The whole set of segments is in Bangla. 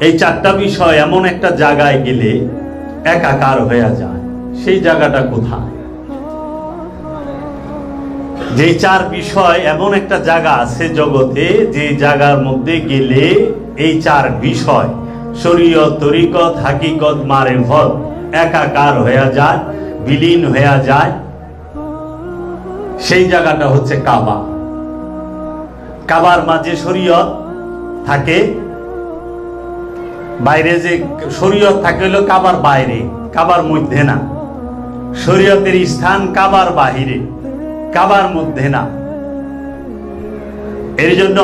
এই চারটা বিষয় এমন একটা জায়গায় গেলে একাকার হয়ে যায়। সেই জায়গাটা কোথায়? যে চার বিষয় এমন একটা জায়গা আছে জগতে, যে জায়গার মধ্যে গেলে এই চার বিষয়, শরীয়ত, তরিকত, হাকিকত মারেফত একাকার হয়ে যায়, বিলীন হয়ে যায়। সেই জায়গাটা হচ্ছে কাবা। কাবার মাঝে শরীয়ত থাকে বাইরে যে শরীয়ত থাকে হলো কাবার বাইরে, কাবার মধ্যে না। শরীয়তের স্থান কাবার বাহিরে, কাবার মধ্যে না। এর জন্য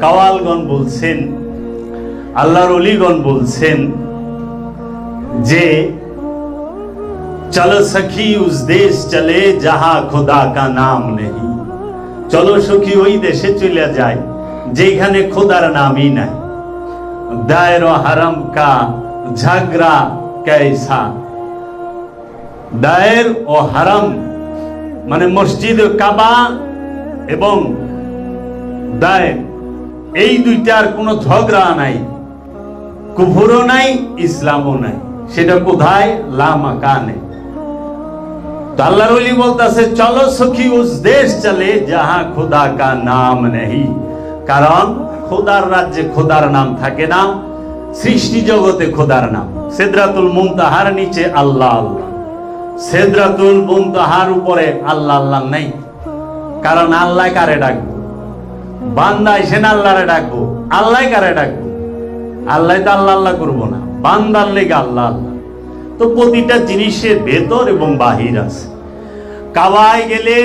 কাওয়ালগণ বলছেন, আল্লাহর অলিগণ বলছেন যে, চলো সখী, উস দেশ চলে, যাহা খোদা কা নাম নেই চলো সখী, ওই দেশে চলে যায় যেখানে খোদার নামই নাই। দায়ের হারাম কা ঝগড়া কেসা দায়ের ও হারাম মানে মসজিদ কাবা এবং দায়ের এই দুইটার কোনো ঝগড়া নাই কুফুরও নাই ইসলামও নাই সেটা কোথায় লামাকানে তো আল্লাহর ওলি বলতেছে, চলো সখী, উস দেশ চলে, যাহা খুদা কা নাম নেই কারণ খোদার রাজ্যে খোদার নাম থাকে না, সৃষ্টি জগতে খোদার নাম। সেদরাতুল মুনতাহার নিচে আল্লাহ আল্লাহ। সেদরাতুল মুনতাহার উপরে আল্লাহ আল্লাহ নেই। কারণ আল্লাহ কারে ডাকবো? বান্দা এসেন আল্লাহরে ডাকবো? আল্লাহ কারে ডাকবো? আল্লাহ তো আল্লাহ আল্লাহ করব না। বান্দার লেগে আল্লাহ আল্লাহ। তো প্রতিটা জিনিসের ভেতর এবং বাহির আছে। কাবায় গেলে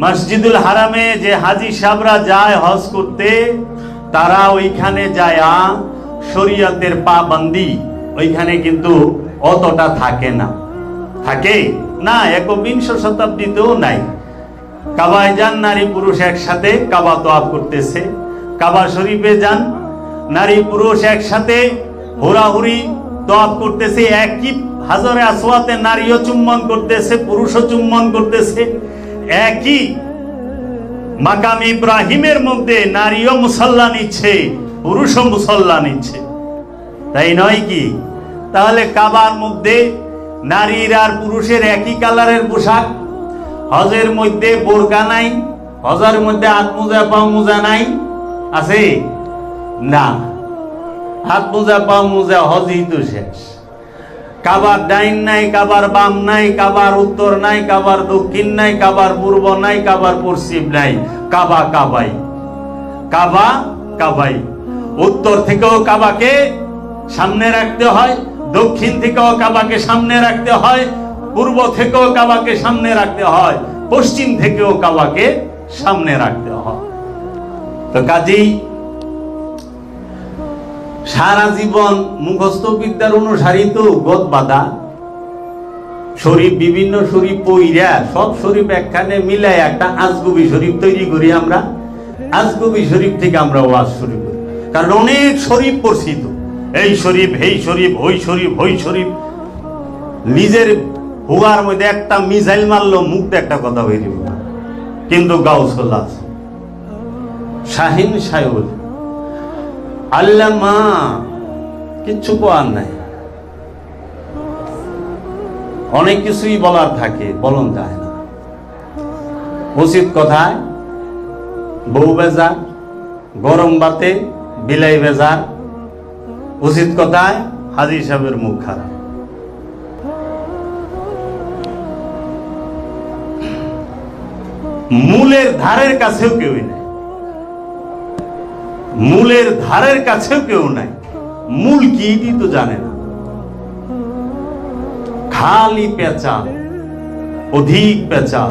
মসজিদুল হারামে যে হাজি সাহরা যায় হজ করতে, তারা ওইখানে যায়া শরীয়তের পাবন্দি। ওইখানে কিন্তু অতটা থাকে না। থাকে? না, একবিংশ শতাব্দীতেও নাই। কাবায় যান নারী পুরুষ একসাথে, কাবা তোয়াব করতেছে। কাবা শরীফে যান, নারী পুরুষ একসাথে হুড়াহুড়ি তোয়াব করতেছে। একই হাজারে আসওয়াতে নারীও চুম্বন করতেছে, পুরুষও চুম্বন করতেছে। একই। মাকাম ইব্রাহিমের মধ্যে নারীও মুসল্লা নিচ্ছে পুরুষও মুসল্লা নিচ্ছে। তাই নয় কি? তাহলে কাবার মধ্যে নারীর আর পুরুষের একই কালারের পোশাক? হজের মধ্যে বোরকা নাই, হজের মধ্যে হাত মোজা পা মোজা নাই? আছে? না। হাত মোজা পা মোজা হজই তো শেষ। কাবার ডাইন নাই, কাবার বাম নাই, কাবার উত্তর নাই, কাবার দক্ষিণ নাই, কাবার পূর্ব নাই, কাবার পশ্চিম নাই। কাবা কাবাই। কাবা কাবাই। উত্তর থেকেও কাবাকে সামনে রাখতে হয়, দক্ষিণ থেকেও কাবাকে সামনে রাখতে হয়, পূর্ব থেকেও কাবাকে সামনে রাখতে হয়, পশ্চিম থেকেও কাবাকে সামনে রাখতে হয়। তো কাজেই সারা জীবন মুখস্থ বিদ্যার অনুসারী গদ বাধা। শরীফ, বিভিন্ন শরীফ পইরা, সব শরীফ একখানে মিলাই একটা আজগুবি শরীফ তৈরি করি আমরা। আজগুবি শরীফ থেকে আমরা ওয়াজ শুরু করি। কারণ অনেক শরীফ পড়ছি তো এই শরীফ এই শরীফ, ওই শরীফ ওই শরীফ। নিজের হুয়ার মধ্যে একটা মিসাইল মারলো মুখ একটা কথা যাব কিন্তু গাউসল্লাহ শাহিন সাহেব আল্লাহ মা কিচ্ছু কোয়ার নাই। অনেক কিছুই বলার থাকে, বলন যায় না। উচিত কথায়, বউ বেজার, গরম বাতে, বিলাই বেজার। উচিত কথায়, হাজি সাহেবের মুখ খারাপ। মূলের ধারের কাছেও কেউই নাই। মূলের ধারের কাছেও কেউ নাই। মূল কি তো জানে না। খালি পেঁচা অধিক পেঁচা